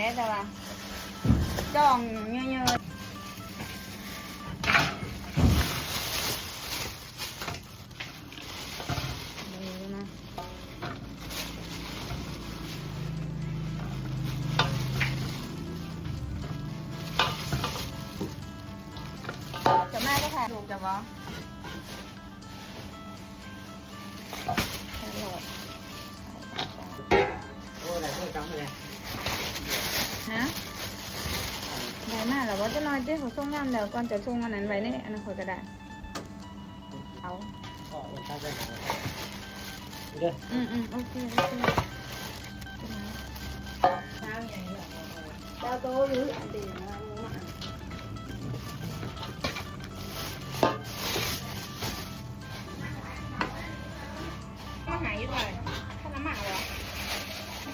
แน่แต่ว่าจ้องเยอะๆดู มากแล้วว่าจะนอนเจ้าของส่งงานแล้วก่อนจะส่งอันนั้นไว้ในอนาคตก็ได้เอาก็ยังใช้ได้เด้ออืมอืมโอเคโอเคเจ้าโตหรืออันเดียวนะมามาหาอยู่เลยข้าวน้ำหมักเหรอ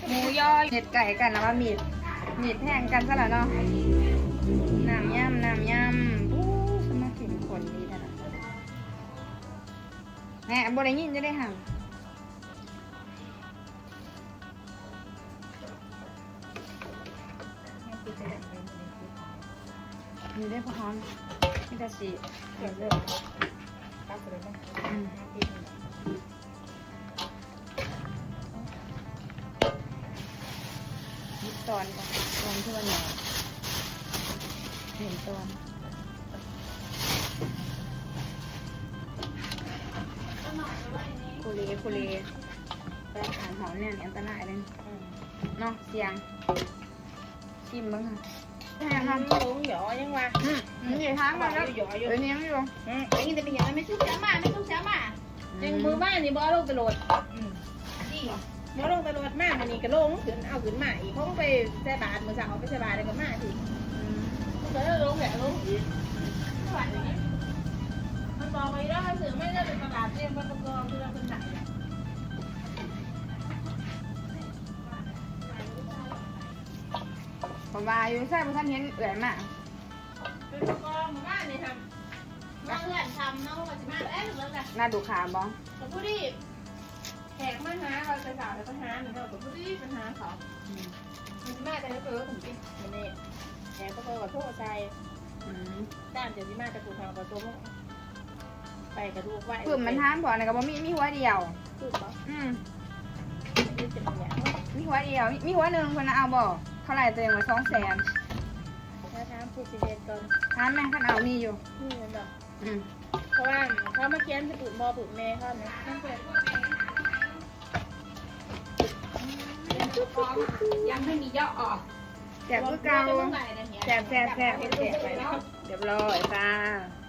หมูย่อยเห็ดไก่กันแล้วว่ามีดมีดแทงกันซะแล้วเนาะ น้ำย่ำน้ำย่ำอู้สมาธินคนดีนะแหมบริยินจะได้ห่างมีได้พร้อมมีแต่สีเดี๋ยวเลิกอืมนิดตอนก่อนตอนที่วันไหน เห็นตอนคุเรคุเรไปอาหารหอมเนี่ยอันตรายเลยเนาะเสียงชิมบ้างค่ะแม่ทำลงหยอยังวะนี่ทางมาแล้วหยออยู่เดี๋ยวนี้ไม่ลงไอ้นี่จะเป็นอย่างไรไม่ชุบเสียมาไม่ชุบเสียมาจึงมือบ้านนี่บ่ลงตลอดนี่บ่ลงตลอดมากอันนี้ก็ลงขึ้นเอาขึ้นมาอีกเขาไปใส่บาทมือสาวไปใส่บาทแล้วก็มา ทีมันก็ลงแหละลงอีกมันบอกไปแล้วสื่อไม่ได้เป็นประกาศเรียนประกอบคือเราเป็นไหนผมว่าอยู่ใช่พวกท่านเห็นเอื่อยมากเป็นประกอบบ้านนี่ทำน้องเพื่อนทำน้องปัจจุบันเอ๊ะแล้วกันน่าดูขาบ้องกับผู้ที่แขกมาหาเราจะสาวแล้วก็หาหนูกับผู้ที่ปัญหาเขามันมาแต่เจอผมกินมันนี่ แขกก็เจอกับพวกใจอืมด้านเดี๋ยวที่มาจะถูกทางประตูไปกระดูกไว้กลุ่มมันท้ามบอกนะก็บอกมีมีหัวเดียวคือเขาอืมที่จะเป็นอย่างมีหัวเดียว มีหัวหนึ่งคนนะเอาบอกเท่าไหร่ตัวเองมาสองแสนถ้าถามผู้สิเดนก่อนถามแม่ขันเอามีอยู่นี่มันบอกอืมเพราะว่าเขามาเขียนจะปลูกบอปลูกแม่เขานะนั่นเป็นยังไม่มีย่อออก แสบก็เกาแสบแสบแสบแสบไปเรียบร้อยค่ะ